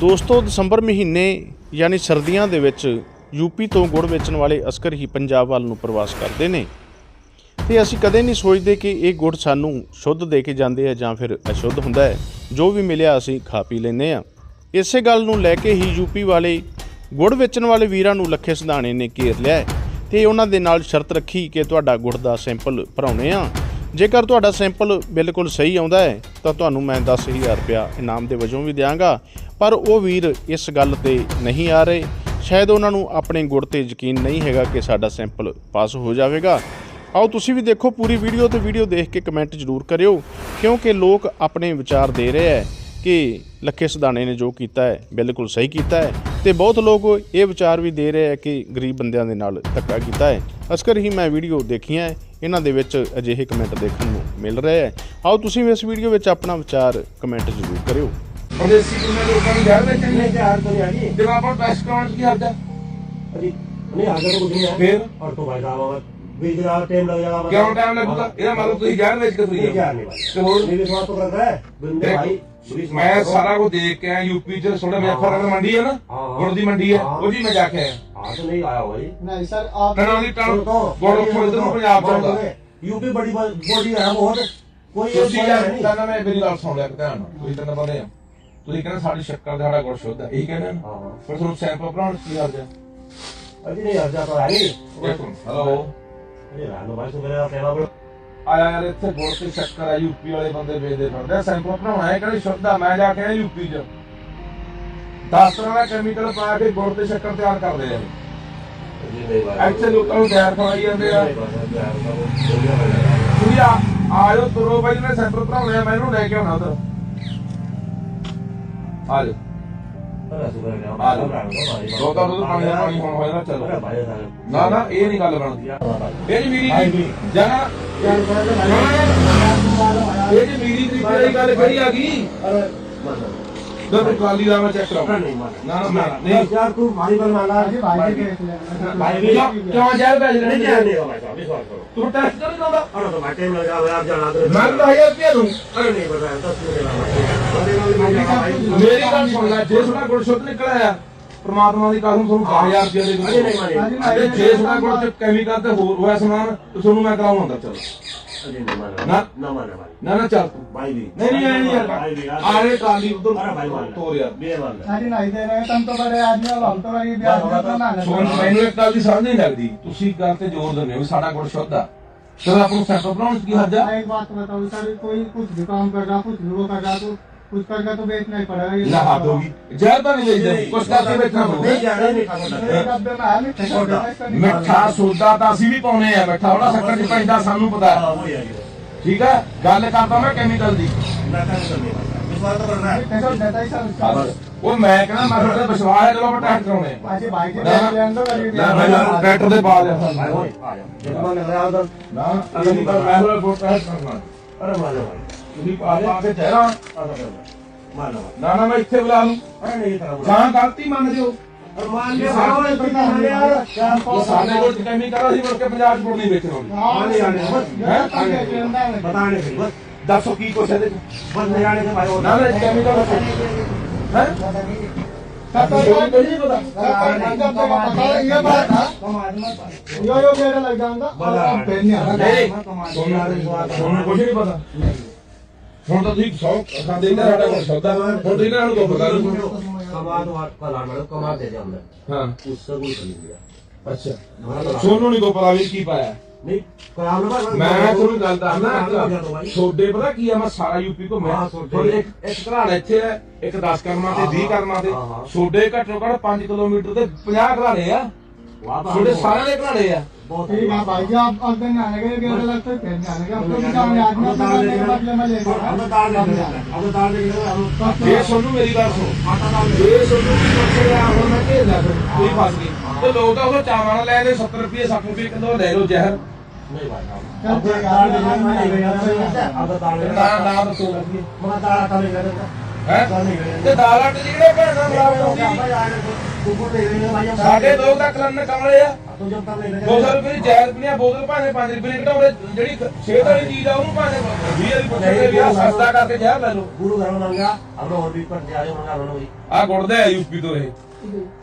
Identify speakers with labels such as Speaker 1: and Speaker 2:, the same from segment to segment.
Speaker 1: ਦੋਸਤੋ, ਦਸੰਬਰ ਮਹੀਨੇ, ਯਾਨੀ ਸਰਦੀਆਂ ਦੇ ਵਿੱਚ, ਯੂਪੀ ਤੋਂ ਗੁੜ ਵੇਚਣ ਵਾਲੇ ਅਸਕਰ ਹੀ ਪੰਜਾਬ ਵੱਲ ਨੂੰ ਪ੍ਰਵਾਸ ਕਰਦੇ ਨੇ। ਤੇ ਅਸੀਂ ਕਦੇ ਨਹੀਂ ਸੋਚਦੇ ਕਿ ਇਹ ਗੁੜ ਸਾਨੂੰ ਸ਼ੁੱਧ ਦੇ ਕੇ ਜਾਂਦੇ ਆ ਜਾਂ ਫਿਰ ਅਸ਼ੁੱਧ ਹੁੰਦਾ ਹੈ। ਜੋ ਵੀ ਮਿਲਿਆ ਅਸੀਂ ਖਾ ਪੀ ਲੈਂਦੇ ਆ ਇਸੇ ਗੱਲ ਨੂੰ ਲੈ ਕੇ ਹੀ ਯੂਪੀ ਵਾਲੇ ਗੁੜ ਵੇਚਣ ਵਾਲੇ ਵੀਰਾਂ ਨੂੰ ਲੱਖੇ ਸਿਧਾਣੇ ਨੇ ਘੇਰ ਲਿਆ ਹੈ। ਤੇ ਉਹਨਾਂ ਦੇ ਨਾਲ ਸ਼ਰਤ ਰੱਖੀ ਕਿ ਤੁਹਾਡਾ ਗੁੜ ਦਾ ਸੈਂਪਲ ਭਰਾਉਣੇ ਆ ਜੇਕਰ ਤੁਹਾਡਾ ਸੈਂਪਲ ਬਿਲਕੁਲ ਸਹੀ ਆਉਂਦਾ ਹੈ, ਤਾਂ ਤੁਹਾਨੂੰ ਮੈਂ 10000 ਰੁਪਇਆ ਇਨਾਮ ਦੇ ਵਜੋਂ ਵੀ ਦਿਆਂਗਾ। ਪਰ ਉਹ ਵੀਰ ਇਸ ਗੱਲ ਤੇ ਨਹੀਂ ਆ ਰਹੇ। ਸ਼ਾਇਦ ਉਹਨਾਂ ਨੂੰ ਆਪਣੇ ਗੁੜ ਤੇ ਯਕੀਨ ਨਹੀਂ ਹੈਗਾ ਕਿ ਸਾਡਾ ਸੈਂਪਲ ਪਾਸ ਹੋ ਜਾਵੇਗਾ। ਆਓ ਤੁਸੀਂ ਵੀ ਦੇਖੋ ਪੂਰੀ ਵੀਡੀਓ ਤੇ ਵੀਡੀਓ ਦੇਖ ਕੇ ਕਮੈਂਟ ਜ਼ਰੂਰ ਕਰਿਓ, ਕਿਉਂਕਿ ਲੋਕ ਆਪਣੇ ਵਿਚਾਰ ਦੇ ਰਹੇ ਹੈ ਕਿ ਲੱਖੇ ਸਦਾਣੇ ਨੇ ਜੋ ਕੀਤਾ ਹੈ, ਬਿਲਕੁਲ ਸਹੀ ਕੀਤਾ ਹੈ। ਤੇ ਬਹੁਤ ਲੋਕ ਇਹ ਵਿਚਾਰ ਵੀ ਦੇ ਰਹੇ ਆ ਕਿ ਗਰੀਬ ਬੰਦਿਆਂ ਦੇ ਨਾਲ ਧੱਕਾ ਕੀਤਾ ਹੈ। ਅਸਕਰ ਹੀ ਮੈਂ ਵੀਡੀਓ ਦੇਖੀਆਂ ਇਹਨਾਂ ਦੇ ਵਿੱਚ ਅਜਿਹੇ ਕਮੈਂਟ ਦੇਖਣ ਨੂੰ ਮਿਲ ਰਹੇ ਆ ਆਓ ਤੁਸੀਂ ਵੀ ਇਸ ਵੀਡੀਓ ਵਿੱਚ ਆਪਣਾ ਵਿਚਾਰ ਕਮੈਂਟ ਜ਼ਰੂਰ ਕਰਿਓ।
Speaker 2: ਵੀ ਜਿਹੜਾ ਟਾਈਮ ਲੱਗ ਜਾਗਾ
Speaker 3: ਕਿਉਂ ਟਾਈਮ ਲੱਗਦਾ? ਇਹਦਾ ਮਤਲਬ ਤੁਸੀਂ ਜ਼ਹਿਰ ਵੇਚ ਕੇ ਹੋਰ
Speaker 2: ਨਹੀਂ ਵਿਸ਼ਵਾਸ ਤੋਂ ਕਰਦਾ
Speaker 3: ਹੈ।
Speaker 2: ਬੰਦੇ ਭਾਈ
Speaker 3: ਮੈਂ
Speaker 2: करो।
Speaker 3: ਸਾਰਾ ਕੁਝ ਦੇਖ ਕੇ ਆਇਆ ਯੂਪੀ 'ਚ ਥੋੜਾ ਮੁਜ਼ੱਫਰਨਗਰ ਮੰਡੀ ਹੈ ਨਾ
Speaker 2: ਹਾਂ, ਹਾਂ।
Speaker 3: ਗੁੜ ਦੀ ਮੰਡੀ ਹੈ
Speaker 2: ਹਾਂ।
Speaker 3: ਉਹ ਜੀ ਮੈਂ ਜਾ ਕੇ ਆਇਆ
Speaker 2: हाँ तो नहीं आया भाई
Speaker 4: नहीं सर आप
Speaker 3: ਕਨਾਂ ਦੀ ਟਾਂ
Speaker 2: तो तो
Speaker 3: ਗੁੜ ਉੱਥੋਂ ਇੱਧਰ ਨੂੰ ਪੰਜਾਬ ਦਾ ਹੁੰਦਾ
Speaker 2: यूपी बड़ी बॉडी है बहुत कोई ये
Speaker 3: ਤੁਸੀਂ
Speaker 2: बड़ा
Speaker 3: ਯਾਰ
Speaker 2: है नहीं
Speaker 3: ਕਹਿੰਦਾ ਮੈਂ ਮੇਰੀ ਗੱਲ ਸੁਣ ਲਿਆ ਧਿਆਨ ਨਾਲ ਤੁਸੀਂ ਤਾਂ ਬੰਦੇ ਆ ਤੁਸੀਂ ਕਹਿੰਦੇ ਸਾਡੀ ਸ਼ੱਕਰ ਦਾ ਸਾਡਾ ਗੁੜ ਸ਼ੁੱਧ ਹੈ ਇਹੀ ਕਹਿੰਦੇ ਨਾ
Speaker 2: हाँ हाँ
Speaker 3: ਫਿਰ ਤੁਹਾਨੂੰ ਸੈਂਪਲ ਭਰਾਉਣ 'ਚ ਕੀ ਹਰਜ ਹੈ
Speaker 2: अभी नहीं हट जाता है नहीं
Speaker 3: ਦੇਖੋ ਹੈਲੋ
Speaker 2: अरे रानो भाई तो मेरा कहना पड़ा
Speaker 3: ਆਇਆ ਯਾਰ ਇੱਥੇ ਗੁੜ ਤੇ ਸ਼ੱਕਰ ਆ ਯੂਪੀ ਵਾਲੇ ਬੰਦੇ ਵੇਚਦੇ ਫਿਰਦੇ ਸੈਂਪਲ ਬਣਾਉਣਾ ਹੈ ਕਿਹੜੀ ਸ਼ੁੱਧ ਮੈਂ ਜਾ ਕੇ ਯੂਪੀ 'ਚ। 10 ਤਰ੍ਹਾਂ ਦਾ ਕੈਮੀਕਲ ਪਾ ਕੇ ਗੁੜ ਤੇ ਸ਼ੱਕਰ ਤਿਆਰ ਕਰਦੇ ਆ। ਇੱਥੇ ਲੋਕਾਂ ਨੂੰ ਗੈਰ ਖਵਾਈ ਜਾਂਦੇ ਆ। ਤੁਸੀਂ ਆ, ਆਇਓ ਤੁਰੋ ਬਾਈ ਨੇ ਸੈਂਪਲ ਭਰਾਉਣੇ ਆ, ਮੈਂ ਇਹਨੂੰ ਲੈ ਕੇ ਆਉਣਾ ਉਧਰ। ਆ ਜਾਓ ਦੋ ਤਾਂ ਉਹਦੇ ਪਾਣੀ ਦਾ ਪਾਣੀ ਹੋਣਾ ਹੋਇਆ ਨਾ ਚਲੋ ਨਾ ਨਾ ਇਹ ਨਹੀਂ ਗੱਲ ਬਣਦੀ ਇਹ ਜੀ ਮੇਰੀ
Speaker 2: ਜੀ
Speaker 3: ਜਾਂ ਇਹ ਜੀ ਮੇਰੀ ਤਰੀਕੇ ਦੀ ਗੱਲ ਖੜੀ ਆ ਗਈ?
Speaker 2: अरे मतलब
Speaker 3: ਦਰ ਕਾਲੀ ਦਾ ਮੈਂ ਚੈੱਕ ਕਰਾਉਂ
Speaker 2: नहीं माना
Speaker 3: ਨਾ ਨਾ ਨਾ
Speaker 2: नहीं
Speaker 3: ਨਹੀਂ
Speaker 2: यार तू भारी बल मांगा
Speaker 4: भाई भाई के देख लेना
Speaker 2: भाई भी
Speaker 3: ਕਿਉਂ ਕਿਉਂ ਜੈਲ ਭੇਜ
Speaker 2: नहीं
Speaker 3: ਰਹੇ
Speaker 2: जाने देगा भाई साहब विश्वास करो
Speaker 3: ਤੂੰ ਟੈਸਟ ਕਰ ਲਾਉਂਦਾ
Speaker 2: अरे तो भाई टाइम लग जाएगा आप जाना दो
Speaker 3: ਮੈਂ ਤਾਂ 1000 ਰੁਪਏ ਦੂੰ
Speaker 2: अरे नहीं पता है दस मिनट लगा भाई
Speaker 3: ਮੇਰੀ ਗੱਲ ਸੁਣ ਲੈ ਜੇ ਤੁਹਾਡਾ ਗੁੜ ਸ਼ੁੱਧ ਨਿਕਲਿਆ ਪ੍ਰਮਾਤਮਾ ਦੀ ਕਸਮ ਤੁਹਾਨੂੰ 10000 ਰੁਪਏ ਦੇ
Speaker 2: अरे नहीं माने
Speaker 3: ਅਰੇ ਜੇ ਤੁਹਾਡਾ ਗੁੜ ਚ ਕੈਮੀਕਲ ਤੇ ਹੋਰ ਹੋਇਆ ਸਮਾਨ ਤੇ ਤੁਹਾਨੂੰ ਮੈਂ ਕਰਾਉਂ ਅੰਦਰ ਚਲੋ
Speaker 2: अरे नहीं माना
Speaker 3: ना?
Speaker 2: ना माना भाई
Speaker 3: ਨਾ ਨਾ ਚੱਲ ਤੂੰ
Speaker 2: भाई भी
Speaker 3: ਨਹੀਂ ਨਹੀਂ ਐ ਨਹੀਂ
Speaker 2: भाई भी
Speaker 3: ਯਾਰ
Speaker 2: यार
Speaker 3: ਆਰੇ ਟਰਾਲੀ ਉਧਰ
Speaker 2: अरे भाई मान
Speaker 3: ਤੋਰ ਯਾਰ
Speaker 2: बे मान
Speaker 4: अरे नहीं दे रहे तुम तो बड़े आदमी हो हम तो गरीब आदमी तो ना
Speaker 3: ਸੁਣ ਮੈਨੂੰ ਇੱਕ ਗੱਲ ਦੀ ਸਮਝ ਨਹੀਂ ਲੱਗਦੀ ਤੁਸੀਂ ਗੱਲ ਤੇ ਜ਼ੋਰ ਦਿੰਦੇ ਹੋ ਵੀ ਸਾਡਾ ਗੁੜ ਸ਼ੁੱਧ ਆ ਚਲੋ ਆਪਾਂ ਨੂੰ ਸੈਂਪਲ ਬਣਾਉਣ 'ਚ ਕੀ ਹਰਜ ਆ
Speaker 4: एक बात बताओ सर कोई कुछ भी काम कर रहा कुछ भी वो कर रहा तो कुछ करके तो बेचना ही पड़ेगा ये
Speaker 3: ਨਾ ਹੱਦ ਹੋ ਗਈ ਜ਼ਹਿਰ ਤਾਂ ਨਹੀਂ ਵੇਚਦੇ ਕੁਛ ਕਰਕੇ ਵੇਚਣਾ
Speaker 2: नहीं
Speaker 3: ਪਊਗਾ
Speaker 2: जाने नहीं खाता
Speaker 4: मेरे डब्बे में है मिठा कर देना इसका नहीं
Speaker 3: ਮਿੱਠਾ ਸੋਡਾ ਤਾਂ ਅਸੀਂ ਵੀ ਪਾਉਨੇ ਆ ਮਿੱਠਾ ਉਹਦਾ ਸ਼ੱਕਰ ਚ ਪੈਂਦਾ ਸਾਨੂੰ ਪਤਾ ਹੈ
Speaker 2: हाँ वही है ये।
Speaker 3: ਠੀਕ ਹੈ? ਗੱਲ ਕਰਦਾ ਮੈਂ ਕੈਮੀਕਲ ਦੀ ਉਹ ਮੈਂ ਕਹਿੰਦਾ ਮੈਂ ਤੁਹਾਡੇ ਵਿਸ਼ਵਾਸ ਹੈ ਚਲੋ ਆਪਾਂ ਟੈਸਟ ਕਰਾਉਣੇ ਆ।
Speaker 4: ਭਾਜੀ
Speaker 3: ਬਾਈਕ
Speaker 4: ਦੇ ਨਾਲ ਲੈਣ ਦੋ
Speaker 3: ਗੱਡੀ
Speaker 4: ਲੈ
Speaker 3: ਮੈਂ ਜਾ- ਟਰੈਕਟਰ ਦੇ
Speaker 2: ਬਾਅਦ। ਆ
Speaker 3: ਨਾ ਇਹ ਤਾਂ ਤੁਸੀਂ ਪਾ ਪਾ ਕੇ ਚਿਹਰਾ। ਨਾ ਨਾ ਮੈਂ ਇੱਥੇ ਬੁਲਾ ਲੂੰ ਜਾਂ ਗਲਤੀ ਮੰਨ ਜਿਓ
Speaker 2: ਰਮਾਨ ਲੈ ਆਓ ਇਹ ਪ੍ਰਧਾਨ ਯਾਰ
Speaker 3: ਉਹ ਸਾਡੇ ਕੋਲ ਟਕੈਮੀ ਕਰੋ ਅਸੀਂ ਮੁੜ ਕੇ ਪੰਜਾਬ ਛੋੜ ਨਹੀਂ ਵੇਚਣਾ
Speaker 4: ਆਣੇ ਆਣੇ ਬਸ
Speaker 2: ਪਤਾ ਨਹੀਂ ਫਿਰ ਬਸ
Speaker 3: ਦੱਸੋ ਕੀ ਕੁਛ ਇਹਦੇ
Speaker 2: ਬਸ ਲੈ ਆਣੇ ਤੇ ਭਾਈ
Speaker 3: ਨਾ ਨਾ ਟਕੈਮੀ
Speaker 4: ਦਾ ਬਸ
Speaker 3: ਹੈ? ਸਾਡਾ ਨਹੀਂ ਪਤਾ
Speaker 4: ਸਾਡਾ ਪਤਾ ਇਹ ਬਾਤ ਹੈ ਯੋ ਯੋ ਮੇਰਾ ਲੱਗ ਜਾਂਦਾ। ਬਸ ਪੈਨ
Speaker 3: ਨਹੀਂ ਸੋਨਾ ਕੁਝ ਨਹੀਂ। ਪਤਾ। ਹੁਣ ਤਾਂ ਤੁਸੀਂ 100 ਖਾਂਦੇ ਨੇ ਸਾਡਾ ਕੋਲ ਸ਼ਬਦ ਹੈ ਹੁਣ ਤੁਸੀਂ ਇਹਨਾਂ ਨੂੰ ਦੋ ਬਗਾ ਲਓ
Speaker 2: कमा तो आपका लाना कमा दे दे हमने
Speaker 3: ਹਾਂ
Speaker 2: उससे कुछ नहीं लिया
Speaker 3: ਅੱਛਾ
Speaker 2: हमारा तो लाना-
Speaker 3: ਸੋਨੂੰ ਨਹੀਂ ਕੋ ਪਤਾ ਵੀ ਕੀ ਪਾਇਆ
Speaker 2: नहीं काम ना
Speaker 3: ਮੈਂ ਤੁਹਾਨੂੰ ਗੱਲ ਦੱਸਦਾ ਛੋਡੇ ਪਤਾ ਕੀ ਆ ਮੈਂ ਸਾਰਾ ਯੂਪੀ ਘੁੰਮਿਆ
Speaker 2: ਹਾਂ, ਤੁਹਾਡੇ।
Speaker 3: ਤੁਹਾਡੇ ਇੱਕ ਇੱਕ ਘਰਾੜਾ ਇੱਥੇ ਹੈ ਇੱਕ 10 ਕਰਮਾਂ ਤੇ 20 ਕਰਮਾਂ ਤੇ
Speaker 2: ਹਾਂ, ਹਾਂ।
Speaker 3: ਛੋਡੇ ਘੱਟੋ ਘੱਟ 5 ਕਿਲੋਮੀਟਰ ਤੇ 50 ਘਰਾੜੇ ਆ
Speaker 2: वहाँ पर
Speaker 3: ਛੋਡੇ
Speaker 2: हमको
Speaker 3: ਸਾਰਿਆਂ ਦੇ ਘਰਾੜੇ ਆ
Speaker 2: बहुत
Speaker 4: ठीक है भाई जी आप अब दिन आने के लिए लगता है पहनने आने के अब तो जाने आदमी अपने करने के बदले में ले
Speaker 2: हम तो तार दे देंगे हम तो तार दे देंगे हम
Speaker 3: ਜੇ ਸੋਨੂੰ ਮੇਰੀ ਗੱਲ ਸੁਣੋ
Speaker 2: आटा डाल देंगे
Speaker 3: ਜੇ ਸੋਨੂੰ ਕੀ ਪੁੱਛ ਰਿਹਾ ਹੁਣ ਮੈਂ ਘੇਰ ਲਿਆ ਫਿਰ ਕੋਈ ਫਸ ਗਈ ਤੇ ਲੋਕ ਤਾਂ ਉਹ ਚਾਵਾਂ ਨਾਲ ਲੈ ਦੇ 70 ਰੁਪਏ 60 ਰੁਪਏ ਕਿਲੋ ਲੈ ਲਓ ਜ਼ਹਿਰ
Speaker 2: नहीं भाई साहब
Speaker 4: चल
Speaker 2: अब तो
Speaker 4: ठीक है,
Speaker 2: तार
Speaker 4: अब
Speaker 2: दे
Speaker 4: हम नहीं
Speaker 2: देंगे
Speaker 4: गए,
Speaker 2: अब तो तार दे
Speaker 3: ਨਾ
Speaker 2: देंगे
Speaker 3: ਨਾ ਦੱਸੋ ਲੱਗੀ
Speaker 2: मगर तार आता नहीं करेगा
Speaker 3: ਹੈ
Speaker 2: तार नहीं करेगा
Speaker 3: ਤੇ ਦਾਲਾਂ ਤੇ ਜਿਹੜੇ ਭੈਣਾਂ ਬਰਾਬਰ
Speaker 2: भाई आने को
Speaker 3: ਸਾਡੇ ਦੋ ਲੱਖ ਲੰਨ ਕਮਲੇ ਆ। 200 ਰੁਪਏ ਦੀ ਜਾਇਜ਼ ਬਣਿਆ ਬੋਤਲ ਭਾਵੇਂ 5 ਰੁਪਏ ਦੀ ਘਟਾਉਣੇ ਜਿਹੜੀ ਸਿਹਤ ਵਾਲੀ ਚੀਜ਼ ਆ ਉਹਨੂੰ ਭਾਵੇਂ 20 ਰੁਪਏ ਪੁੱਛਦੇ ਵੀ ਆ ਸਸਤਾ ਕਰਕੇ ਜਾ ਲੈ
Speaker 2: ਗੁਰੂ ਘਰੋਂ ਮੰਗਾ ਅਬ ਹੋਰ ਵੀ ਪਰ ਜਾ ਰਹੇ ਮੰਗਾ ਲਓ
Speaker 3: ਆ ਗੁੜਦਾ ਯੂਪੀ ਤੋਂ ਇਹ।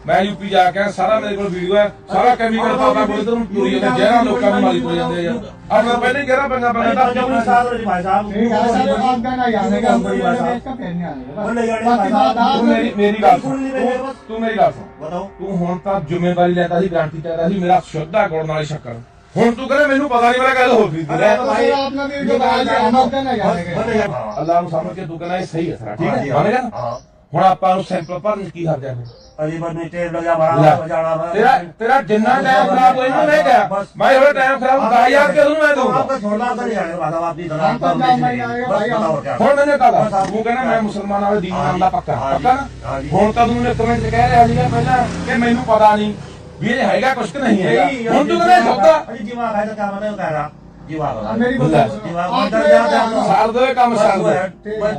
Speaker 3: ਮੈਂ ਯੂਪੀ ਜਾ ਕੇ ਆਇਆ, ਸਾਰਾ ਮੇਰੇ ਕੋਲ ਵੀਡੀਓ ਹੈ ਸਾਰਾ ਕੈਮੀਕਲ ਪਾਪਾ ਕੋਲ ਇਧਰ ਨੂੰ ਪੂਰੀ ਜਾਂਦੇ ਜਿਹੜਾ ਲੋਕਾਂ ਨੂੰ ਮਾਰੀ ਤੁਰੇ ਜਾਂਦੇ ਆ ਆ ਮੈਂ ਪਹਿਲੇ ਹੀ ਕਹਿਣਾ ਪੰਗਾ ਪੰਗਾ
Speaker 2: भाई जब
Speaker 3: ਤਾਂ
Speaker 2: साथ रहे भाई साहब
Speaker 4: ठीक है सर आपका ना आने का हमको ये देश का पहनने आने का बाकी बात
Speaker 3: ਤੂੰ
Speaker 4: आप
Speaker 3: ਮੇਰੀ ਮੇਰੀ ਗੱਲ ਸੁਣ ਤੂੰ- ਤੂੰ ਮੇਰੀ ਗੱਲ ਸੁਣ
Speaker 2: बताओ
Speaker 3: ਤੂੰ ਹੁਣ ਤਾਂ ਜ਼ਿੰਮੇਵਾਰੀ ਲੈਤਾ ਸੀ ਗਾਰੰਟੀ ਚਾਹਦਾ ਸੀ ਮੇਰਾ ਸ਼ੁੱਧਾ ਗੁਣ ਵਾਲੀ ਸ਼ੱਕਰ ਹੁਣ ਤੂੰ ਕਹਿੰਦਾ ਮੈਨੂੰ ਪਤਾ ਨਹੀਂ ਮੇਰਾ ਗੱਲ ਹੋ ਗਈ
Speaker 4: तो सर आपने भी जो कहा कि हम आपका ना आने का
Speaker 2: बंद
Speaker 3: ਅੱਲਾਹ ਨੂੰ ਸਮਝ ਕੇ ਤੂੰ ਕਹਿੰਦਾ ਇਹ ਸਹੀ ਹੈ ਸਾਰਾ ਠੀਕ
Speaker 2: हाँ
Speaker 3: ਹੈ ਮੰਨ ਗਿਆ ਨਾ?
Speaker 2: हाँ
Speaker 3: ਹੁਣ ਆਪਾਂ ਨੂੰ ਸੈਂਪਲ ਭਰਨ 'ਚ ਕੀ ਹਰਜ ਹੈ
Speaker 2: अभी बस नीचे लगा भरा
Speaker 3: ਲੈ,
Speaker 2: बजाना
Speaker 3: ਤੇਰਾ ਤੇਰਾ ਜਿੰਨਾ ਟਾਈਮ ਖਰਾਬ ਹੋਇਆ ਨਾ ਮੈਂ ਕਿਹਾ ਮੈਂ ਥੋੜਾ ਟਾਈਮ ਖਰਾਬ 10000 ਰੁਪਏ ਤੁਹਾਨੂੰ ਮੈਂ ਦਊਂਗਾ
Speaker 2: आपका छोड़ना तो नहीं आएगा बात आपकी दलाल
Speaker 4: हम तो
Speaker 2: काम
Speaker 4: जाम
Speaker 2: नहीं
Speaker 4: नहीं आएगा
Speaker 2: बस
Speaker 4: भाई, हम-
Speaker 2: बताओ क्या
Speaker 3: ਹੁਣ ਮੈਨੂੰ ਕਹਦਾ ਤੂੰ ਕਹਿੰਦਾ ਮੈਂ ਮੁਸਲਮਾਨਾਂ ਵਾਲੇ ਦੀਨ ਨਾਮ ਦਾ ਪੱਕਾ
Speaker 2: ਹਾਂ ਜੀ,
Speaker 3: ਪੱਕਾ
Speaker 2: ਹਾਂ
Speaker 3: ਨਾ
Speaker 2: ਜੀ।
Speaker 3: ਹੁਣ ਤਾਂ ਤੂੰ ਇੱਕ ਮਿੰਟ ਕਹਿ ਰਿਹਾ ਸੀਗਾ ਪਹਿਲਾਂ ਕਿ ਮੈਨੂੰ ਪਤਾ ਨਹੀਂ ਵੀ ਇਹ ਹੈਗਾ ਕੁਛ ਕਿ ਨਹੀਂ ਹੈਗਾ ਹੁਣ ਤੂੰ ਕਹਿੰਦਾ ਸੌਦਾ
Speaker 2: अरे जीवा है तो क्या बताओ कह रहा जीवा
Speaker 4: अब मेरी
Speaker 3: बोला।
Speaker 4: बात आपने ये
Speaker 3: ਸਾਰ ਦੋ ਇਹ ਕੰਮ ਸਾਰ ਦੋ
Speaker 4: ठीक है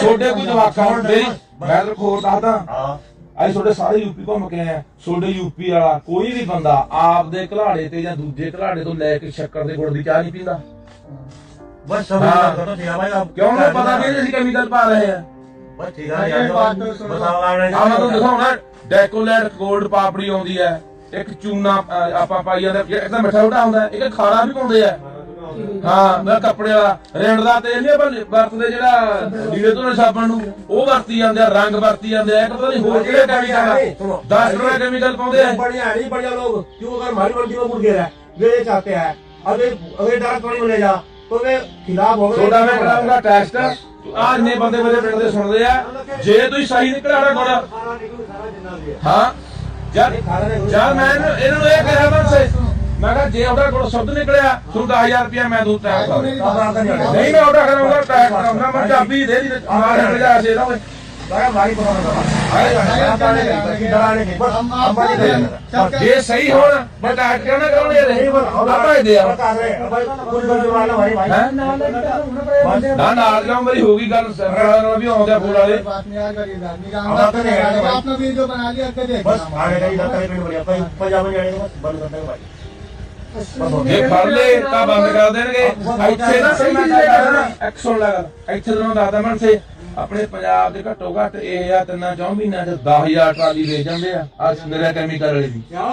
Speaker 3: ਛੋਡੇ ਕੋਈ ਜਵਾਕਾਂ ਨੂੰ ਮੇਰੀ ਮੈਂ ਤਾਂ ਹੋਰ ਦੱਸਦਾ
Speaker 2: हाँ
Speaker 3: ਅਸੀਂ ਤੁਹਾਡੇ ਸਾਰੇ ਯੂਪੀ ਘੁੰਮ ਕੇ ਆਏ ਤੁਹਾਡੇ ਯੂਪੀ ਵਾਲਾ ਕੋਈ ਵੀ ਬੰਦਾ ਆਪਦੇ ਘਲਾੜੇ ਤੇ ਜਾਂ ਦੂਜੇ ਘਲਾੜੇ ਤੋਂ ਲੈ ਕੇ ਸ਼ੱਕਰ ਦੇ ਗੁੜ ਦੀ ਚਾਹ ਨਹੀਂ ਪੀਂਦਾ। ਬਸ
Speaker 2: ਸਮਝ ਲੱਗਦਾ ਤਾਂ ਨਹੀਂ ਆਵਾਂਗਾ
Speaker 3: ਕਿਉਂ? ਨਾ ਪਤਾ ਨਹੀਂ ਅਸੀਂ ਕੈਮੀਕਲ ਪਾ ਰਹੇ ਆ।
Speaker 2: ਬਸ ਠੀਕ
Speaker 3: ਆ ਯਾਰ ਬਸਾਵਾਣਾ ਨੂੰ ਦਿਖਾਉਣਾ ਡੈਕੋਲੇਟ 골ਡ ਪਾਪੜੀ ਆਉਂਦੀ ਹੈ ਇੱਕ ਚੂਨਾ ਆਪਾਂ ਪਾਈ ਜਾਂਦਾ ਇੱਕ ਮਿੱਠਾ ਉਟਾ ਹੁੰਦਾ ਇੱਕ ਖਾਰਾ ਵੀ ਪਾਉਂਦੇ ਆ। ਹਾਂ ਮੈਂ ਕੱਪੜੇ ਵਾਲਾ ਰਿੰਡ ਦਾ ਤੇਲ ਨਹੀਂ ਆਪਾਂ ਵਰਤਦੇ ਜਿਹੜਾ ਲੀੜੇ ਤੋਂ ਸਾਬਣ ਨੂੰ ਉਹ ਵਰਤੀ ਜਾਂਦੇ ਆ ਰੰਗ ਵਰਤੀ ਜਾਂਦੇ ਆ ਇੱਕ ਪਤਾ ਨਹੀਂ ਹੋਰ ਕਿਹੜੇ ਕੈਮੀਕਲ ਆ 10 ਰੁਪਏ ਕੈਮੀਕਲ ਪਾਉਂਦੇ ਆ
Speaker 2: बढ़िया है नहीं बढ़िया लोग क्यों अगर हमारी मंडी में मुड़ गया है वे ये चाहते हैं अगर अगर डायरेक्ट थोड़ी में ले जा तो वे खिलाफ हो गए
Speaker 3: ਤੁਹਾਡਾ ਮੈਂ ਕਰਾਉਂਗਾ ਟੈਸਟ ਆ ਇੰਨੇ ਬੰਦੇ ਮੇਰੇ ਪਿੰਡ ਦੇ ਸੁਣਦੇ ਆ ਜੇ ਤੁਸੀਂ ਸਹੀ ਨਿਕਲਾਣਾ ਗੁੜ ਹਾਂ ਜਦ ਜਦ ਮੈਂ ਇਹਨੂੰ ਇਹਨਾਂ ਨੂੰ ਇਹ ਕਿਹਾ ਮੈਂ ਸੇ ਮੈਂ ਕਿਹਾ ਜੇ ਉਹਦਾ ਕੋਲ ਸ਼ਬਦ ਨਿਕਲਿਆ ਤੁਹਾਨੂੰ 10000 ਰੁਪਇਆ ਮੈਂ
Speaker 4: ਦੂਤ ਟੈਕ
Speaker 3: ਨਹੀਂ ਮੈਂ ਉਹਦਾ ਟੈਕ ਕਰਾਂਗਾ। ਮੈਂ ਚਾਬੀ ਦੇ ਦੀ
Speaker 4: ਨਾਲ
Speaker 2: ਹਜ਼ਾਰ ਦੇ
Speaker 4: ਦਾਂਗੇ
Speaker 3: ਜੇ ਸਹੀ ਹੋਣ ਬਟ ਆਟ ਕਰਨਾ ਕਰਾਉਣੇ ਨਹੀਂ ਆਪਾਂ ਇਹ ਦੇ ਆ। ਨਾ ਨਾਲ ਜਾਉਂ ਮੇਰੀ ਹੋ ਗਈ ਗੱਲ ਸਰਕਾਰ ਨਾਲ ਵੀ ਆਉਂਦੇ
Speaker 4: ਫੋਨ ਵਾਲੇ। ਆਪਨੇ ਵੀ ਜੋ
Speaker 2: ਬਣਾ ਲਿਆ ਅੱਗੇ ਦੇਖ ਬਸ ਆਗੇ ਜਾਈ ਜਾਂਦਾ ਹੈ ਮੇਰੇ ਬੜੀ। ਆਪਾਂ ਪੰਜਾਬ ਜਾਣੇ ਬਸ ਬੰਦ
Speaker 3: ਜੇ ਫੜ ਲਏ ਤਾਂ ਬੰਦ ਕਰ ਦੇਣਗੇ ਇੱਥੇ ਨਾ ਸਹੀ ਮੈਂ ਕਹਿੰਦਾ ਨਾ ਐਕਸ਼ਨ ਲਗਾ ਇੱਥੇ ਤੋਂ ਦੱਸਦਾ ਮੈਂ ਸੇ ਆਪਣੇ ਪੰਜਾਬ ਦੇ ਘੱਟੋ ਘੱਟ ਇਹ ਆ ਤਿੰਨਾਂ ਚੌਂ ਮਹੀਨਿਆਂ ਚ 10000 ਟਰਾਲੀ ਵੇਚ ਜਾਂਦੇ ਆ ਆ ਮੇਰਾ ਕੈਮੀਕਲ ਵਾਲੀ ਦੀ ਹਾਂ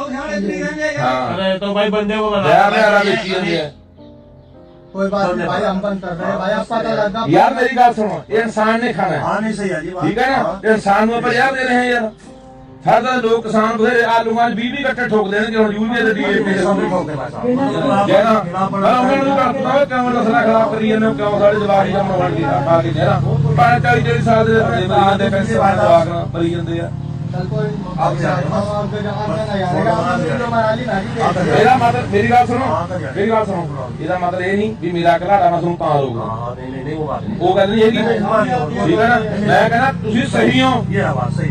Speaker 2: अरे तो भाई बंदे को
Speaker 3: ਲਿਆ ਲਿਆ ਵੇਚੀ ਜਾਂਦੇ ਆ
Speaker 4: कोई बात नहीं भाई हम बंद कर रहे हैं भाई आप पता लगा
Speaker 3: ਯਾਰ ਮੇਰੀ ਗੱਲ ਸੁਣੋ ਇਹ ਇਨਸਾਨ ਨੇ ਖਾਣਾ ਹੈ
Speaker 2: हाँ नहीं सही है जी बात।
Speaker 3: ਠੀਕ ਹੈ ਨਾ ਇਹ ਇਨਸਾਨ ਨੂੰ ਆਪਾਂ ਯਾਰ ਦੇ ਰਹੇ ਹਾਂ ਯਾਰ ਸਾਡਾ ਲੋਕ ਕਿਸਾਨ ਬਥੇਰੇ ਆਲੂਆਂ 'ਚ 20 20 ਕੱਟੇ ਠੋਕ ਦੇਣਗੇ ਹੁਣ ਯੂਰੀਆ ਦੇ ਡੀਏਪੀ ਦੇ
Speaker 2: ਠੋਕ
Speaker 3: ਦੇ ਬਸ। ਜਿਹੜਾ ਉਹਨਾਂ ਨੂੰ ਕਰਤਾ ਕਿਉਂ ਨਸਲਾ ਖਰਾਬ ਕਰੀ ਜਾਂਦੇ ਕਿਉਂ ਸਾਡੇ ਜਵਾਹੀ ਜਮਾ ਬਣ ਗਈ ਆ ਕੇ ਜਿਹੜਾ 40 40 ਸਾਲ ਦੇ ਦੇ ਪੈਸੇ ਵਾਲਾ ਜਵਾਕ ਮਰੀ ਜਾਂਦੇ ਆ। ਮੇਰਾ ਮਤਲਬ ਮੇਰੀ ਗੱਲ ਸੁਣੋ। ਮੇਰੀ ਗੱਲ ਸੁਣੋ। ਇਹਦਾ ਮਤਲਬ ਇਹ ਨਹੀਂ ਵੀ ਮੇਰਾ ਘਲਾੜਾ ਮੈਂ ਤੁਹਾਨੂੰ ਤਾਂ
Speaker 2: ਦੋਗਾ ਹਾਂ ਨਹੀਂ ਨਹੀਂ ਉਹ ਗੱਲ ਨਹੀਂ।
Speaker 3: ਉਹ ਗੱਲ ਨਹੀਂ ਹੈਗੀ। ਠੀਕ ਹੈ ਨਾ? ਮੈਂ ਕਹਿੰਦਾ ਤੁਸੀਂ ਸਹੀ ਹੋ।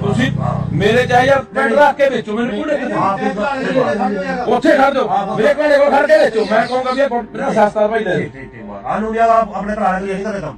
Speaker 3: ਤੁਸੀਂ ਮੇਰੇ ਚਾਹੇ ਯਾਰ ਪਿੰਡ ਰੱਖ ਕੇ ਵੇਚੋ ਮੈਨੂੰ
Speaker 2: ਕੁੜੇ
Speaker 3: ਉੱਥੇ ਖੜ ਦੋ ਮੇਰੇ ਕੋਲ ਖੜ ਕੇ ਵੇਚੋ। ਮੈਂ ਕਹੂੰਗਾ ਵੀ ਇਹ ਸਸਤਾ ਭਾਈ ਦੇ
Speaker 4: ਠੀਕ ਠੀਕ
Speaker 5: ਆਨੂੰ ਯਾਰ ਆਪਣੇ ਭਰਾ ਨੇ
Speaker 4: ਇਹੀ ਕਰੇ ਕੰਮ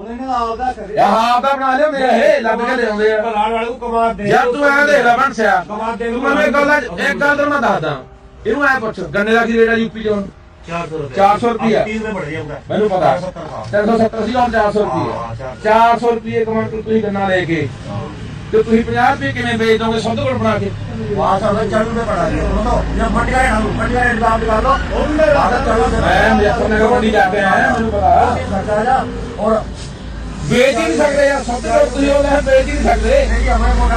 Speaker 4: ਉਹਨੇ ਨਾ ਆਪਦਾ ਕਰੇ
Speaker 3: ਯਾ ਆਪਦਾ ਬਣਾ ਲਿਓ ਮੇਰਾ ਲੱਭ ਕੇ ਲਿਆਉਂਦੇ ਆ
Speaker 2: ਭਲਾਣ ਵਾਲੇ ਨੂੰ ਕਮਾ ਦੇ
Speaker 3: ਯਾਰ ਤੂੰ ਐ ਦੇਖ ਲੈ
Speaker 2: ਬਣਸਿਆ
Speaker 3: ਤੂੰ ਮੈਨੂੰ ਇੱਕ ਗੱਲ ਇੱਕ ਗੱਲ ਤਾਂ ਮੈਂ ਦੱਸਦਾ ਇਹਨੂੰ ਐ ਪੁੱਛ ਗੰਨੇ ਦਾ ਕੀ ਰੇਟ ਆ ਯੂਪੀ ਚੋਂ 400
Speaker 2: ਰੁਪਿਆ 30 ਦੇ ਬੜੇ ਜਾਂਦਾ
Speaker 3: ਮੈਨੂੰ ਪਤਾ 370 ਸੀ ਹੁਣ 400 ਰੁਪਿਆ 400 ਰੁਪਏ ਕਮੈਂਟ ਤੁਸੀਂ ਗੰਨਾ ਲੈ ਕੇ ਤੇ ਤੁਸੀਂ 50 ਰੁਪਏ ਕਿਵੇਂ ਵੇਚ ਦੋਗੇ ਸਭ ਤੋਂ ਬਣਾ ਕੇ
Speaker 2: ਵਾਹ ਸਾਡਾ 40 ਰੁਪਏ ਬਣਾ ਲਿਓ ਲੋ ਜਾਂ ਮੰਡੀਆਂ ਨਾਲ ਮੰਡੀਆਂ ਨਾਲ ਇਲਾਜ ਕਰ ਲੋ ਉਹ ਵੀ ਮੈਂ
Speaker 3: ਮੈਂ ਮੁਜ਼ੱਫਰਨਗਰ ਮੰਡੀ ਜਾ ਕੇ ਆਇਆ ਮੈਨੂੰ ਪਤਾ
Speaker 2: ਸਰਕਾਰ ਔਰ
Speaker 3: ਵੇਚ ਹੀ ਨਹੀਂ ਸਕਦੇ ਯਾਰ ਸਭ ਤੋਂ ਤੁਸੀਂ ਉਹ ਕਹਿੰਦੇ ਵੇਚ ਹੀ ਨਹੀਂ ਸਕਦੇ।
Speaker 2: ਨਹੀਂ ਆਪਣੇ
Speaker 3: ਕੋਲ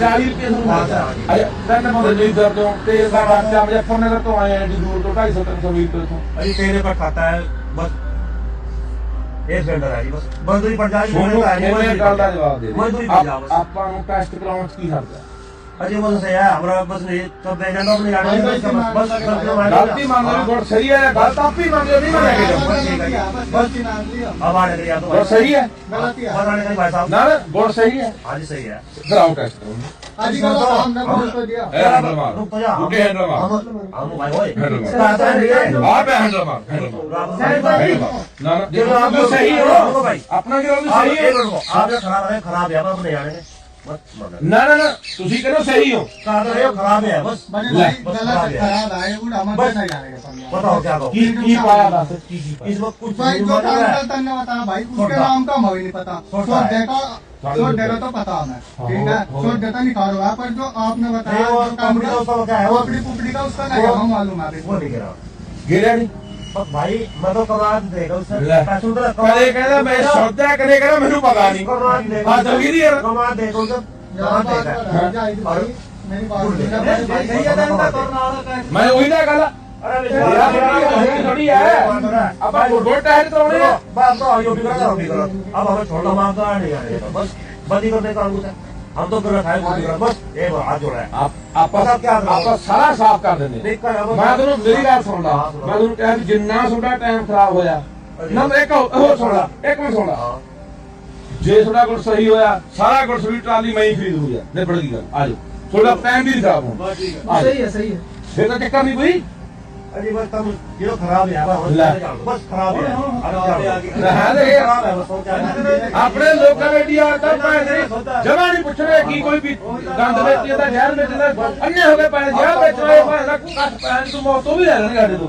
Speaker 3: ਚਾਲੀ ਰੁਪਏ ਨੂੰ ਮਾਤ ਹੈ ਤਿੰਨ ਬੰਦੇ ਜੀ ਦਰ ਤੋਂ ਤੇ ਸਾਡਾ ਚਾਮ ਜੇ ਫੋਨੇ ਦਰ ਤੋਂ ਆਏ ਐਡੀ ਦੂਰ ਤੋਂ 250 300 ਮੀਲ ਤੋਂ।
Speaker 2: ਅਜੀ ਤੇਰੇ ਪਰ ਖਾਤਾ ਹੈ ਬਸ। ਇਹ ਸਿਲੰਡਰ ਹੈ ਜੀ ਬਸ। ਮਜ਼ਦੂਰੀ
Speaker 3: ਪਰ
Speaker 2: ਜਾ
Speaker 3: ਜੀ ਮੈਂ ਗੱਲ ਦਾ ਜਵਾਬ ਦੇ ਦੇ। ਆਪਾਂ ਨੂੰ ਟੈਸਟ ਕਰਾਉਣ ਚ ਕੀ ਹਰਜ ਹੈ?
Speaker 2: अजय बस ऐसा है हमारा बस नहीं तो बेजना अपने गाड़ी में बस बस
Speaker 3: गलती मान लो गुड़ सही है गलत आप ही मान लो नहीं मानेंगे
Speaker 4: बस
Speaker 2: अब आ रहे या तो
Speaker 3: गुड़ सही है
Speaker 4: गलती है
Speaker 2: बताने का भाई साहब
Speaker 3: ना गुड़ सही है
Speaker 2: आज सही है
Speaker 3: फिर आउट है
Speaker 4: आज का काम ना बोल तो दिया
Speaker 2: रुक तो जा
Speaker 3: हम हैंडल मार
Speaker 2: हम भाई ओए
Speaker 3: आप हैंडल मार ना ना
Speaker 2: जो आप
Speaker 3: सही हो
Speaker 2: अपना
Speaker 3: जो सही है
Speaker 2: आप खराब है खराब है अपने जाने
Speaker 3: ਨਾ ਨਾ ਨਾ ਤੁਸੀਂ ਕਹਿੰਦੇ ਸਹੀ ਹੋ
Speaker 2: कहा तो ये खराब है बस
Speaker 4: बने
Speaker 3: ले,
Speaker 4: भाई गलत खराब है वो हमारे सही आ रहे हैं
Speaker 2: बताओ क्या कहो
Speaker 3: ਕੀ ਕੀ ਪਾਇਆ ਦੱਸ
Speaker 2: इस वक्त कुछ
Speaker 4: भाई
Speaker 2: नहीं
Speaker 4: जो
Speaker 2: बता
Speaker 4: काम
Speaker 2: रहा है
Speaker 4: करता ने बता भाई उसके
Speaker 2: छोटा।
Speaker 4: नाम का हमें नहीं पता
Speaker 2: छोटा
Speaker 4: छोड़
Speaker 2: है।
Speaker 4: देगा छोड़ देगा तो पता हमें ठीक है छोड़ देता नहीं खा रहा पर जो आपने बताया
Speaker 2: नहीं, वो
Speaker 4: जो काम
Speaker 2: कंपनी का उसका क्या है,
Speaker 4: वो
Speaker 2: वो-
Speaker 4: अपनी पुपड़ी का उसका नहीं हम मालूम है अभी
Speaker 2: वो नहीं गिरा
Speaker 3: ਗਿਰਿਆ ਨਹੀਂ
Speaker 2: बस भाई मैं तो कमाल देगा उससे
Speaker 3: ले।
Speaker 2: पैसों तो
Speaker 3: ਕਦੇ ਕਹਿੰਦਾ ਮੈਂ ਸੌਦਾ ਕਦੇ ਕਹਿੰਦਾ ਮੈਨੂੰ ਪਤਾ ਨਹੀਂ
Speaker 2: कमाल देगा
Speaker 3: ਹਾਂ ਜਲਦੀ ਦੀ ਯਾਰ
Speaker 2: कमाल देगा उससे
Speaker 4: यार
Speaker 2: कमाल
Speaker 4: बात
Speaker 2: देगा
Speaker 4: कर जाए भाई मेरी बात
Speaker 2: भूल
Speaker 4: सुन
Speaker 2: गए।
Speaker 4: भाई
Speaker 2: सही है, तो इनका
Speaker 3: ਮੈਂ ਉਹੀ ਤਾਂ ਗੱਲ
Speaker 2: अरे
Speaker 3: ਯਾਰ ਮੇਰੀ ਥੋੜੀ ਹੈ ਆਪਾਂ ਗੁੜ ਟੈਸਟ ਕਰਾਉਣੇ ਆ
Speaker 2: बस तो यो बिगड़ा था बिगड़ा अब हमें छोटा मार तो नहीं आ रहा बस बंदी करने का कुछ है हम तो बिगड़ा खाए बिगड़ा बस एक बार हाथ जोड़ा है
Speaker 3: ਆਪ- ਆਪਾਂ ਆਪਾਂ ਸਾਰਾ ਸਾਫ਼ ਕਰ ਦਿੰਦੇ
Speaker 2: देख कर अब
Speaker 3: ਮੈਂ ਤੁਹਾਨੂੰ ਮੇਰੀ ਗੱਲ ਸੁਣ ਲਾ ਮੈਂ ਤੁਹਾਨੂੰ ਕਿਹਾ ਵੀ ਜਿੰਨਾ ਤੁਹਾਡਾ ਟਾਈਮ ਖਰਾਬ ਹੋਇਆ ਨੰਬਰ ਇੱਕ ਹੋਰ ਸੁਣ ਲਾ ਇੱਕ ਮਿੰਟ ਸੁਣ ਲਾ
Speaker 2: हाँ
Speaker 3: ਜੇ ਤੁਹਾਡਾ ਗੁੜ ਸਹੀ ਹੋਇਆ ਸਾਰਾ ਗੁੜ ਸਹੀ ਟਰਾਲੀ ਮੈਂ ਹੀ ਖਰੀਦ ਲੂਗਾ ਨਿਬੜ ਗਈ ਗੱਲ ਆਜੋ ਤੁਹਾਡਾ ਟਾਈਮ ਵੀ ਨਹੀਂ ਖਰਾਬ ਹੋਣਾ ਸਹੀ ਹੈ ਸਹੀ ਹੈ ਫਿਰ ਤਾਂ ਚੱਕਰ ਨਹੀਂ ਕੋਈ
Speaker 2: ਅਜੇ ਬਸ ਤੁਹਾਨੂੰ ਜਿਹੜਾ
Speaker 3: ਖਰਾਬ ਆ
Speaker 2: ਵਾ ਬਸ ਖਰਾਬ ਆ।
Speaker 3: ਆਪਣੇ ਲੋਕਾਂ ਦੇ ਡੀਆ ਤਾਂ ਪੈਸੇ ਜਮਾ ਨਹੀਂ ਪੁੱਛ ਰਹੇ ਕੀ ਕੋਈ ਵੀ ਗੰਦ ਵੇਚੀ ਤਾਂ ਜ਼ਹਿਰ ਵੇਚਦਾ ਅੰਨੇ ਹੋ ਕੇ ਪੈਸੇ ਜ਼ਹਿਰ ਵੇਚ ਰਹੇ ਭਾਵੇਂ ਕੱਟ ਪੈਸੇ ਤੋਂ ਮੌਤ ਤੋਂ ਵੀ ਲੈ ਲੈਣਗੇ ਸਾਡੇ ਤੋਂ।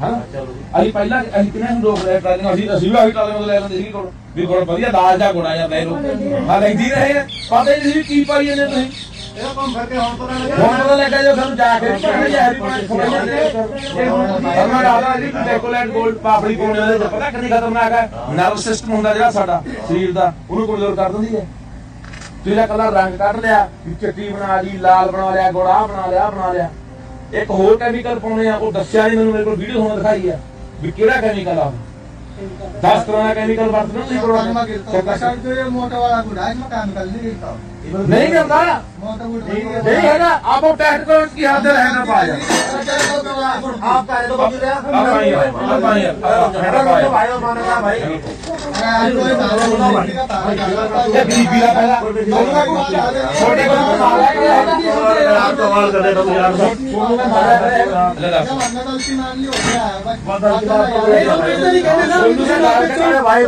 Speaker 3: ਅਸੀਂ ਪਹਿਲਾਂ ਅਸੀਂ ਕਿਹਨਾਂ ਨੂੰ ਰੋਕ ਲਿਆ ਅਸੀਂ ਅਸੀਂ ਵੀ ਆਹੀ ਟਰਾਲੀਆਂ ਤੋਂ ਲੈ ਕੋਲ। ਵੀ ਕੋਲ ਵਧੀਆ ਦਾਜ ਦਾ ਗੁਣਾ ਜਾਂ ਲੈ ਲੋ ਹਾਂ ਲੈਂਦੀ ਰਹੇ ਆ। ਪਤਾ ਨਹੀਂ ਕੀ ਪਾਈ ਜਾਂਦੇ ਤੁਸੀਂ।
Speaker 2: ਇਹਦਾ ਕੰਮ ਫਿਰ ਕੇ
Speaker 3: ਹੁਣ ਪਤਾ ਲੱਗਾ ਹੁਣ ਪਤਾ ਜੋ ਸਾਨੂੰ ਜਾ ਕੇ ਪੜ੍ਹਨ ਹੈ। ਨਰਵ ਸਿਸਟਮ ਜਿਹੜਾ ਸਾਡਾ ਸਰੀਰ ਦਾ ਉਹਨੂੰ ਕਮਜ਼ੋਰ ਕਰ ਦਿੰਦੀ ਹੈ। ਤੁਸੀਂ ਕੱਲਾ ਰੰਗ ਕੱਢ ਲਿਆ ਚਿੱਟੀ ਬਣਾ ਲਈ ਲਾਲ ਬਣਾ ਲਿਆ ਗੋੜਾ ਬਣਾ ਲਿਆ ਬਣਾ ਲਿਆ। ਇੱਕ ਹੋਰ ਕੈਮੀਕਲ ਪਾਉਣੇ ਆ ਉਹ ਦੱਸਿਆ ਨਹੀਂ ਮੈਨੂੰ ਮੇਰੇ ਕੋਲ ਵੀਡੀਓ ਤੁਹਾਨੂੰ ਦਿਖਾਈ ਆ। ਵੀ ਕਿਹੜਾ ਕੈਮੀਕਲ ਆ ਦਸ ਤਰ੍ਹਾਂ ਦਾ ਕੈਮੀਕਲ ਵਰਤਦੇ ਨੇ ਤੁਸੀਂ ਪ੍ਰੋਡਕਟ
Speaker 4: ਸਰਕਾਰ ਦੇ ਮੋਟਾ ਵਾਲਾ ਗੁੜਾ ਇਸ ਵਿੱਚ ਕੈਮੀਕਲ
Speaker 3: ਨਹੀਂ ਦਿੱਤਾ
Speaker 4: नहीं करता।
Speaker 3: नहीं है ना आप टैक्स को उसकी हाथ रह ना पाया।
Speaker 2: आप पहले तो
Speaker 3: बाकी मतलब
Speaker 2: भाई।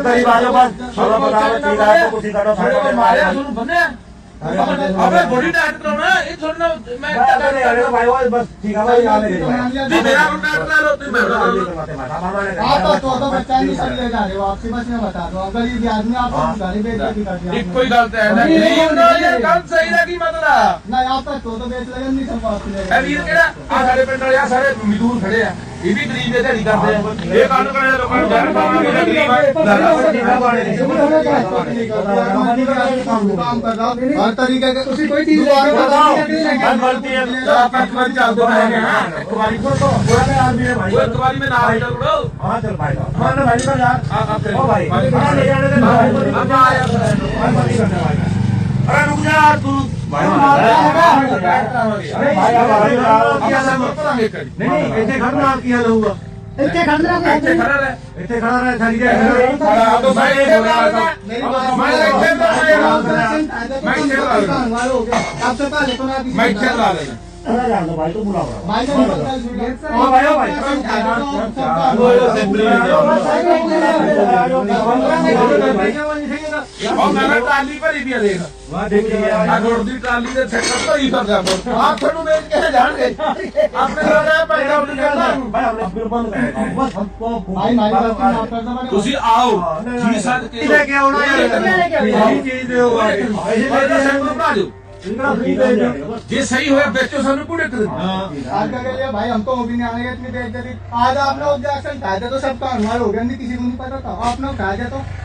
Speaker 3: परिवार के
Speaker 2: पास छोटा बता रहे ठीक है। कुछ
Speaker 3: ही करो थोड़े मारे बने। ਅਬੇ ਬੋਡੀ ਟੈਸਟ ਕਰਾਉਣਾ ਇਹ ਥੋੜਾ ਮੈਂ
Speaker 2: नहीं आ रहे भाई वो बस ठीक है भाई आने दे
Speaker 3: ਤੂੰ ਮੇਰਾ ਕੰਟੈਕਟ ਲੈ ਲਓ ਤੂੰ ਮੇਰਾ ਲੈ ਲਓ
Speaker 4: आप तो चौदह बच्चा नहीं सब ले जा रहे हो आपसी बस में बता दो अगर ये आदमी आपको गाड़ी बेच के कर दिया
Speaker 3: ਇੱਕੋ ਹੀ ਗੱਲ ਤਾਂ ਹੈ ਨਾ ਗਰੀਬ ਨਾਲ ਯਾਰ ਗੱਲ ਸਹੀ ਦਾ ਕੀ ਮਤਲਬ
Speaker 4: नहीं आप तक चौदह बेच लगे नहीं सब आपसी ले
Speaker 3: ਇਹ ਵੀਰ ਕਿਹੜਾ ਆ ਸਾਡੇ ਪਿੰਡ ਵਾਲੇ ਆ ਸਾਰੇ ਮਜ਼ਦੂਰ ਖੜੇ ਆ ਇਹ ਵੀ ਗਰੀਬ ਦੇ ਦਿਹਾੜੀ ਕਰਦੇ ਆ। ਇਹ ਕਾਨੂੰਨ ਕਰੇ ਲੋਕਾਂ ਨੂੰ? ਡਰ ਪਾਉਣਾ ਵੀ ਗਰੀਬ
Speaker 4: ਹੈ? ਹਰ ਤਰੀਕੇ ਦੇ ਤੁਸੀਂ ਕੋਈ ਚੀਜ਼ ਬਾਰੇ ਬਤਾਓ ਹਰ
Speaker 2: ਗਲਤੀ ਹੈ?
Speaker 3: ਆਪਾਂ ਇੱਕ ਵਾਰੀ ਚੱਲ ਦੋ ਹੈ।
Speaker 2: ਨਾ ਇੱਕ ਵਾਰੀ ਕੋ ਤੋਂ ਬੁਰਾ ਮੈਂ ਆਦਮੀ
Speaker 3: ਹੈ ਭਾਈ ਇੱਕ ਵਾਰੀ ਮੈਂ ਨਾਲ ਹੈ ਚਲੋ
Speaker 2: ਹਾਂ ਚਲ ਭਾਈ ਹਾਂ ਨਾ ਭਾਈ ਮੈਂ ਯਾਰ
Speaker 3: ਆ ਆ
Speaker 2: ਤੇ ਉਹ ਭਾਈ। ਆ ਲੈ ਜਾਣੇ ਦੇ
Speaker 3: ਨਾਲ ਆ
Speaker 2: ਆ ਯਾਰ ਆ ਭਾਈ ਕਰਨਾ ਭਾਈ अरे रुक जा यार तू भाई
Speaker 3: ਅਰੇ
Speaker 2: भाई अब भाई
Speaker 3: ਕੀ
Speaker 2: अब-
Speaker 3: ਸਭ ਕਰਾਂਗੇ ਕਰੀ
Speaker 2: नहीं नहीं ऐसे घर में आप किया होगा
Speaker 3: ਇੱਥੇ ਖੜਾ ਰਹਿ
Speaker 2: ਇੱਥੇ ਖੜਾ ਰਹਿ ਸਾਡੀ ਜਗ੍ਹਾ
Speaker 3: ਖੜਾ ਆ ਤਾਂ ਮੈਂ ਇੱਥੇ ਬਣਾ ਲਾ ਮੈਂ ਇੱਥੇ ਬਣਾ ਲਾ मैं खेल रहा हूँ।
Speaker 4: आपसे पहले तो
Speaker 3: ਮੈਂ ਇੱਥੇ ਲਾ ਦੇਣਾ
Speaker 2: अरे जान दो भाई तो बुला रहा
Speaker 4: भाई ने
Speaker 2: ओ भाई ओ भाई
Speaker 3: ਉਹ ਮੈਂ ਟਰਾਲੀ ਭਰੀ ਵੀ ਆ ਦੇਖ
Speaker 2: वहां देखिए
Speaker 3: ਆ ਗੁੜ ਦੀ ਟਰਾਲੀ ਦੇ ਠੱਕਰ ਧੋਈ ਫਿਰਦਾ ਆਪ ਤੁਹਾਨੂੰ ਵੇਚ ਕੇ ਜਾਣਗੇ ਆਪਣੇ
Speaker 4: ਨਾਲ ਇਹ ਭਾਈ ਦਾ ਉਹਨੂੰ ਕਹਿੰਦਾ
Speaker 3: ਤੁਸੀਂ ਆਓ ਜੀ ਸਾਡ ਕੇ
Speaker 2: ਲੈ ਕੇ ਆਉਣਾ ਯਾਰ
Speaker 3: ਇਹ ਚੀਜ਼
Speaker 2: ਦੇ ਹੋ ਆਏ
Speaker 3: ਇਹ ਮੇਰੇ ਸੈਂਪਲ ਬਣਾ ਦਿਓ ਜੇ सही हुआ बेचो सानू पूरे कर
Speaker 4: आपका कह लिया भाई हम तो भी नहीं आने इतनी बेइज्जती आज आपने ऑब्जेक्शन उठाया था तो सबका अनुमान हो गया नहीं किसी को नहीं पता था आपने उठाया था तो